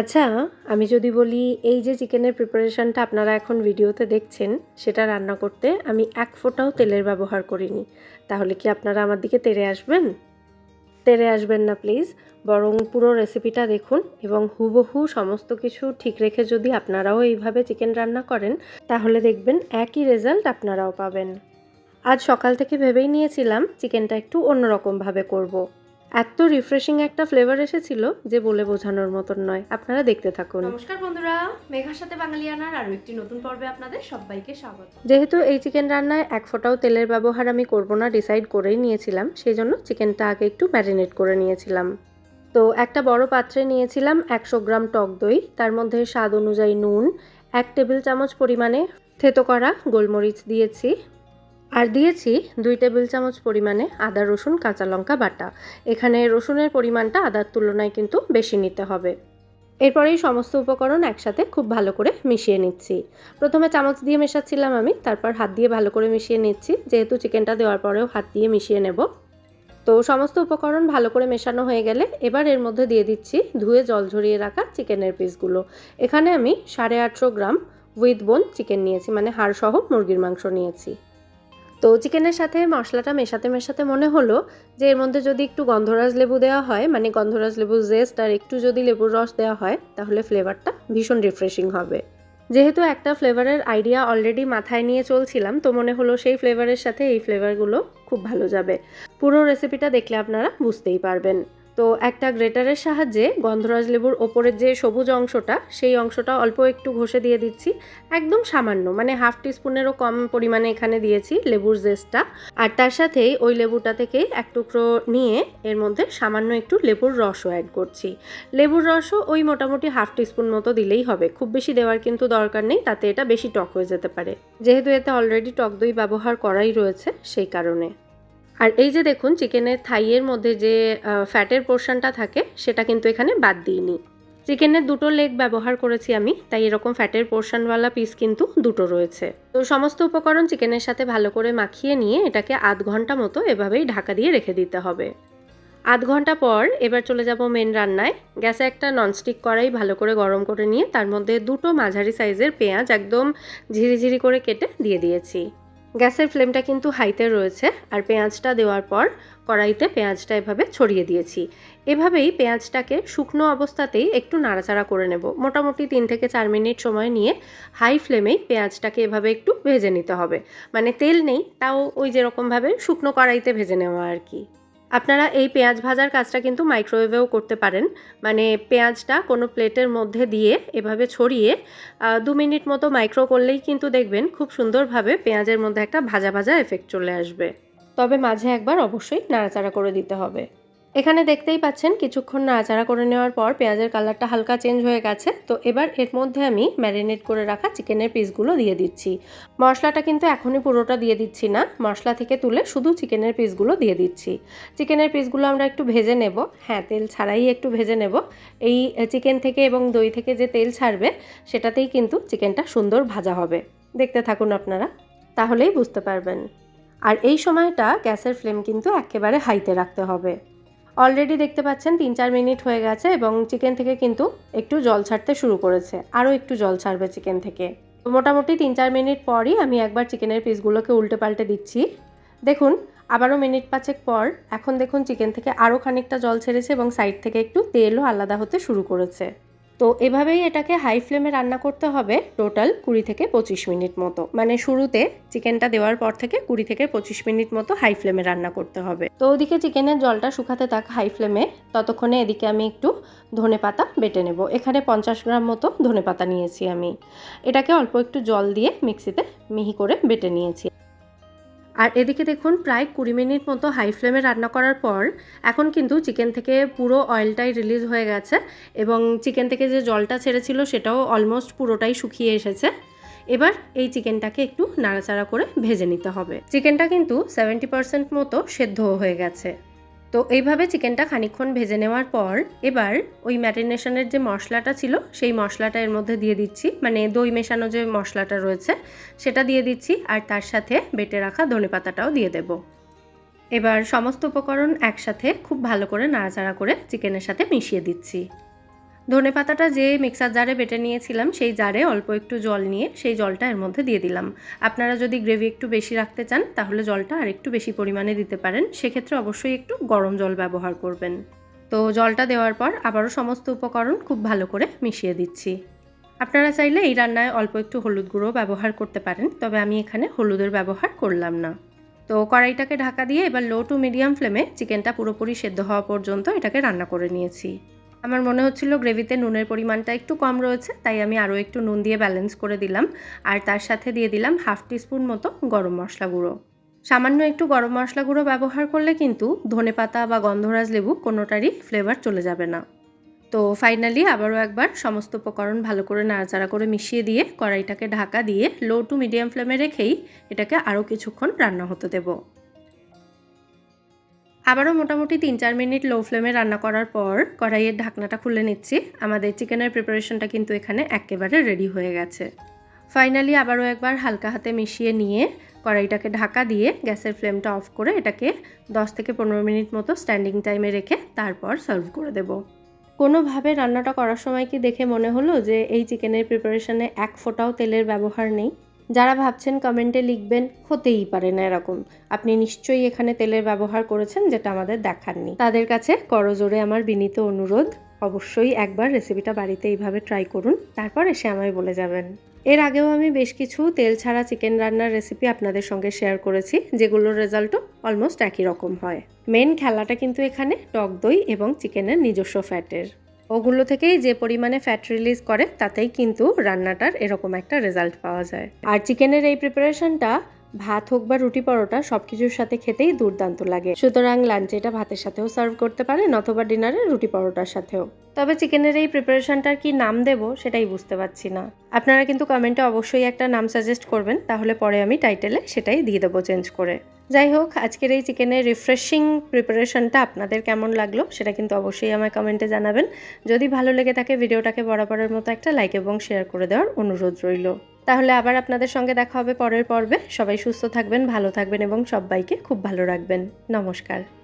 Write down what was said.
আচ্ছা আমি যদি বলি এই যে চিকেনের প্রিপারেশনটা আপনারা এখন ভিডিওতে দেখছেন, সেটা রান্না করতে আমি এক ফোঁটাও তেলের ব্যবহার করিনি। তাহলে কি আপনারা আমার দিকে তেড়ে আসবেন? তেড়ে আসবেন না প্লিজ বরং পুরো রেসিপিটা দেখুন এবং হুবহু সমস্ত কিছু ঠিক রেখে যদি আপনারাও এইভাবে চিকেন রান্না করেন, তাহলে দেখবেন একই রেজাল্ট আপনারাও পাবেন। আজ সকাল থেকে ভেবেই নিয়েছিলাম চিকেনটা একটু অন্যরকমভাবে করব। এত রিফ্রেশিং একটা ফ্লেভার এসেছিল যে বলে বোঝানোর মতন নয়। আপনারা দেখতে থাকুন। নমস্কার বন্ধুরা মেঘার সাথে বাঙালিয়ানার আরও একটি নতুন পর্বে আপনাদের সবাইকে স্বাগত। যেহেতু এই চিকেন রান্নায় এক ফোঁটাও তেলের ব্যবহার আমি করব না ডিসাইড করেই নিয়েছিলাম সেই জন্য চিকেনটা আগে একটু ম্যারিনেট করে নিয়েছিলাম। তো একটা বড় পাত্রে নিয়েছিলাম একশো গ্রাম টক দই তার মধ্যে স্বাদ অনুযায়ী নুন এক টেবিল চামচ পরিমাণে থেতো করা গোলমরিচ দিয়েছি। আর দিয়েছি দুই টেবিল চামচ পরিমাণে আদা, রসুন, কাঁচা লঙ্কা বাটা। এখানে রসুনের পরিমাণটা আদার তুলনায় কিন্তু বেশি নিতে হবে। এরপরেই সমস্ত উপকরণ একসাথে খুব ভালো করে মিশিয়ে নিচ্ছি। প্রথমে চামচ দিয়ে মেশাচ্ছিলাম আমি, তারপর হাত দিয়ে ভালো করে মিশিয়ে নিচ্ছি। যেহেতু চিকেনটা দেওয়ার পরেও হাত দিয়ে মিশিয়ে নেব। তো সমস্ত উপকরণ ভালো করে মেশানো হয়ে গেলে এবার এর মধ্যে দিয়ে দিচ্ছি ধুয়ে জল ঝরিয়ে রাখা চিকেনের পিসগুলো। এখানে আমি সাড়ে আটশো গ্রাম উইথ বোন চিকেন নিয়েছি মানে হাড়সহ মুরগির মাংস নিয়েছি। তো চিকেনের সাথে মশলাটা মেশাতে মেশাতে মনে হলো যে এর মধ্যে যদি একটু গন্ধরাজ লেবু দেওয়া হয় মানে গন্ধরাজ লেবু জেস্ট আর একটু যদি লেবুর রস দেওয়া হয়, তাহলে ফ্লেভারটা ভীষণ রিফ্রেশিং হবে। যেহেতু একটা ফ্লেভারের আইডিয়া অলরেডি মাথায় নিয়ে চলছিলাম, তো মনে হলো সেই ফ্লেভারের সাথে এই ফ্লেভারগুলো খুব ভালো যাবে। পুরো রেসিপিটা দেখলে আপনারা বুঝতেই পারবেন। তো একটা গ্রেটারের সাহায্যে গন্ধরাজ লেবুর ওপরের যে সবুজ অংশটা, সেই অংশটা অল্প একটু ঘষে দিয়ে দিচ্ছি। একদম সামান্য মানে হাফ টিস্পুনেরও কম পরিমাণে এখানে দিয়েছি লেবুর জেসটা আর তার সাথেই ওই লেবুটা থেকে এক টুকরো নিয়ে এর মধ্যে সামান্য একটু লেবুর রসও অ্যাড করছি। লেবুর রসও ওই মোটামুটি হাফ টিস্পুন মতো দিলেই হবে। খুব বেশি দেওয়ার কিন্তু দরকার নেই, তাতে এটা বেশি টক হয়ে যেতে পারে। যেহেতু এতে অলরেডি টক দই ব্যবহার করাই রয়েছে, সেই কারণে। আর এই যে দেখুন, চিকেনের থাইয়ের মধ্যে যে ফ্যাটের পোর্শনটা থাকে, সেটা কিন্তু এখানে বাদ দিইনি। চিকেনের দুটো লেগ ব্যবহার করেছি আমি, তাই এরকম ফ্যাটের পোর্শনওয়ালা পিস কিন্তু দুটো রয়েছে। তো সমস্ত উপকরণ চিকেনের সাথে ভালো করে মাখিয়ে নিয়ে, এটাকে আধ ঘণ্টা মতো এভাবেই ঢাকা দিয়ে রেখে দিতে হবে। আধ ঘণ্টা পর এবার চলে যাব মেন রান্নায়। গ্যাসে একটা ননস্টিক কড়াই ভালো করে গরম করে নিয়ে, তার মধ্যে দুটো মাঝারি সাইজের পেঁয়াজ একদম ঝিরিঝিরি করে কেটে দিয়ে দিয়েছি। গ্যাসের ফ্লেমটা কিন্তু হাইতে রয়েছে আর পেঁয়াজটা দেওয়ার পর কড়াইতে পেঁয়াজটা এভাবে ছড়িয়ে দিয়েছি। এভাবেই পেঁয়াজটাকে শুকনো অবস্থাতেই একটু নাড়াচাড়া করে নেব। মোটামুটি তিন থেকে চার মিনিট সময় নিয়ে হাই ফ্লেমেই পেঁয়াজটাকে এভাবে একটু ভেজে নিতে হবে। মানে তেল নেই, তাও ওই যেরকমভাবে শুকনো কড়াইতে ভেজে নেওয়া আর কি। আপনারা এই পেঁয়াজ ভাজার কাজটা কিন্তু মাইক্রোওয়েভেও করতে পারেন। মানে পেঁয়াজটা কোনো প্লেটের মধ্যে দিয়ে এভাবে ছড়িয়ে দু মিনিট মতো মাইক্রো করলেই কিন্তু দেখবেন খুব সুন্দরভাবে পেঁয়াজের মধ্যে একটা ভাজা ভাজা এফেক্ট চলে আসবে। তবে মাঝে একবার অবশ্যই নাড়াচাড়া করে দিতে হবে। এখানে দেখতেই পাচ্ছেন কিছুক্ষণ নাড়াচাড়া করে নেওয়ার পর পেঁয়াজের কালারটা হালকা চেঞ্জ হয়ে গেছে। তো এবার এর মধ্যে আমি ম্যারিনেট করে রাখা চিকেনের পিসগুলো দিয়ে দিচ্ছি। মশলাটা কিন্তু এখনই পুরোটা দিয়ে দিচ্ছি না, মশলা থেকে তুলে শুধু চিকেনের পিসগুলো দিয়ে দিচ্ছি। চিকেনের পিসগুলো আমরা একটু ভেজে নেব। হ্যাঁ তেল ছাড়াই একটু ভেজে নেব। এই চিকেন থেকে এবং দই থেকে যে তেল ছাড়বে, সেটাতেই কিন্তু চিকেনটা সুন্দর ভাজা হবে। দেখতে থাকুন আপনারা, তাহলেই বুঝতে পারবেন। আর এই সময়টা গ্যাসের ফ্লেম কিন্তু একেবারে হাইতে রাখতে হবে। অলরেডি দেখতে পাচ্ছেন তিন চার মিনিট হয়ে গেছে এবং চিকেন থেকে কিন্তু একটু জল ছাড়তে শুরু করেছে। আরও একটু জল ছাড়বে চিকেন থেকে। মোটামুটি তিন চার মিনিট পরই আমি একবার চিকেনের পিসগুলোকে উল্টে পাল্টে দিচ্ছি। দেখুন, আবারও মিনিট পাঁচেক পর এখন দেখুন চিকেন থেকে আরও খানিকটা জল ছেড়েছে এবং সাইড থেকে একটু তেলও আলাদা হতে শুরু করেছে। তো এভাবেই এটাকে হাই ফ্লেমে রান্না করতে হবে টোটাল কুড়ি থেকে পঁচিশ মিনিট মতো। মানে শুরুতে চিকেনটা দেওয়ার পর থেকে কুড়ি থেকে পঁচিশ মিনিট মতো হাই ফ্লেমে রান্না করতে হবে। তো ওদিকে চিকেনের জলটা শুকাতে থাক হাই ফ্লেমে ততক্ষণে এদিকে আমি একটু ধনে পাতা বেটে নেব। এখানে পঞ্চাশ গ্রাম মতো ধনে পাতা নিয়েছি আমি। এটাকে অল্প একটু জল দিয়ে মিক্সিতে মিহি করে বেটে নিয়েছি। আর এদিকে দেখুন, প্রায় কুড়ি মিনিট মতো হাই ফ্লেমে রান্না করার পর এখন কিন্তু চিকেন থেকে পুরো অয়েলটাই রিলিজ হয়ে গেছে এবং চিকেন থেকে যে জলটা ছেড়েছিল সেটাও অলমোস্ট পুরোটাই শুকিয়ে এসেছে। এবার এই চিকেনটাকে একটু নাড়াচাড়া করে ভেজে নিতে হবে। চিকেনটা কিন্তু সেভেন্টি পার্সেন্ট মতো সেদ্ধ হয়ে গেছে। তো এইভাবে চিকেনটা খানিক্ষণ ভেজে নেওয়ার পর এবার ওই ম্যারিনেশনের যে মশলাটা ছিল, সেই মশলাটা এর মধ্যে দিয়ে দিচ্ছি। মানে দই মেশানো যে মশলাটা রয়েছে, সেটা দিয়ে দিচ্ছি আর তার সাথে বেটে রাখা ধনে পাতাটাও দিয়ে দেব। এবার সমস্ত উপকরণ একসাথে খুব ভালো করে নাড়াচাড়া করে চিকেনের সাথে মিশিয়ে দিচ্ছি। ধনে পাতাটা যে মিক্সার জারে বেটে নিয়েছিলাম, সেই জারে অল্প একটু জল নিয়ে সেই জলটা এর মধ্যে দিয়ে দিলাম। আপনারা যদি গ্রেভি একটু বেশি রাখতে চান, তাহলে জলটা আর একটু বেশি পরিমাণে দিতে পারেন। সেক্ষেত্রে অবশ্যই একটু গরম জল ব্যবহার করবেন। তো জলটা দেওয়ার পর আবারও সমস্ত উপকরণ খুব ভালো করে মিশিয়ে দিচ্ছি। আপনারা চাইলে এই রান্নায় অল্প একটু হলুদ গুঁড়ো ব্যবহার করতে পারেন, তবে আমি এখানে হলুদের ব্যবহার করলাম না। তো কড়াইটাকে ঢাকা দিয়ে এবার লো টু মিডিয়াম ফ্লেমে চিকেনটা পুরোপুরি সেদ্ধ হওয়া পর্যন্ত এটাকে রান্না করে নিয়েছি। আমার মনে হচ্ছিল গ্রেভিতে নুনের পরিমাণটা একটু কম রয়েছে, তাই আমি আরও একটু নুন দিয়ে ব্যালেন্স করে দিলাম। আর তার সাথে দিয়ে দিলাম হাফ টিস্পুন মতো গরম মশলা গুঁড়ো। সামান্য একটু গরম মশলা গুঁড়ো ব্যবহার করলে কিন্তু ধনেপাতা বা গন্ধরাজ লেবু কোনোটারই ফ্লেভার চলে যাবে না। তো ফাইনালি আবারও একবার সমস্ত উপকরণ ভালো করে নাড়াচাড়া করে মিশিয়ে দিয়ে কড়াইটাকে ঢাকা দিয়ে লো টু মিডিয়াম ফ্লেমে রেখেই এটাকে আরও কিছুক্ষণ রান্না হতে দেব। আবারও মোটামুটি তিন চার মিনিট লো ফ্লেমে রান্না করার পর কড়াইয়ের ঢাকনাটা খুলে নিচ্ছি। আমাদের চিকেনের প্রিপারেশনটা কিন্তু এখানে একেবারে রেডি হয়ে গেছে। ফাইনালি আবারও একবার হালকা হাতে মিশিয়ে নিয়ে কড়াইটাকে ঢাকা দিয়ে গ্যাসের ফ্লেমটা অফ করে এটাকে 10 থেকে পনেরো মিনিট মতো স্ট্যান্ডিং টাইমে রেখে তারপর সার্ভ করে দেবো। কোনোভাবে রান্নাটা করার সময় কি দেখে মনে হলো যে এই চিকেনের প্রিপারেশনে এক ফোঁটাও তেলের ব্যবহার নেই? যারা ভাবছেন কমেন্টে লিখবেন, হতেই পারে না এরকম। আপনি নিশ্চয়ই এখানে তেলের ব্যবহার করেছেন, যেটা আমাদের দেখাননি। তাদের কাছে করজোরে আমার বিনীত অনুরোধ, অবশ্যই একবার রেসিপিটা বাড়িতে এইভাবে ট্রাই করুন, তারপর এসে আমায় বলে যাবেন। এর আগেও আমি বেশ কিছু তেল ছাড়া চিকেন রান্নার রেসিপি আপনাদের সঙ্গে শেয়ার করেছি, যেগুলোর রেজাল্টও অলমোস্ট একই রকম হয়। মেন খেলাটা কিন্তু এখানে টক দই এবং চিকেনের নিজস্ব ফ্যাটের ওগুলো থেকেই যে পরিমাণে ফ্যাট রিলিজ করে, তাতেই কিন্তু রান্নাটার এরকম একটা রেজাল্ট পাওয়া যায়। আর চিকেনের এই প্রিপারেশনটা ভাত হোক বা রুটি পরোটা সব কিছুর সাথে খেতেই দুর্দান্ত লাগে। সুতরাং লাঞ্চে এটা ভাতের সাথেও সার্ভ করতে পারেন, অথবা ডিনারে রুটি পরোটার সাথেও। তবে চিকেনের এই প্রিপারেশনটার কি নাম দেব সেটাই বুঝতে পারছি না। আপনারা কিন্তু কমেন্টে অবশ্যই একটা নাম সাজেস্ট করবেন, তাহলে পরে আমি টাইটেলে সেটাই দিয়ে দেবো চেঞ্জ করে। যাই হোক, আজকের এই চিকেনের রিফ্রেশিং প্রিপারেশনটা আপনাদের কেমন লাগল সেটা কিন্তু অবশ্যই আমায় কমেন্টে জানাবেন। যদি ভালো লেগে থাকে ভিডিওটাকে বরাবরের মতো একটা লাইক এবং শেয়ার করে দেওয়ার অনুরোধ রইল। তাহলে আবার আপনাদের সঙ্গে দেখা হবে পরের পর্বে। সবাই সুস্থ থাকবেন, ভালো থাকবেন এবং সবাইকে খুব ভালো রাখবেন। নমস্কার।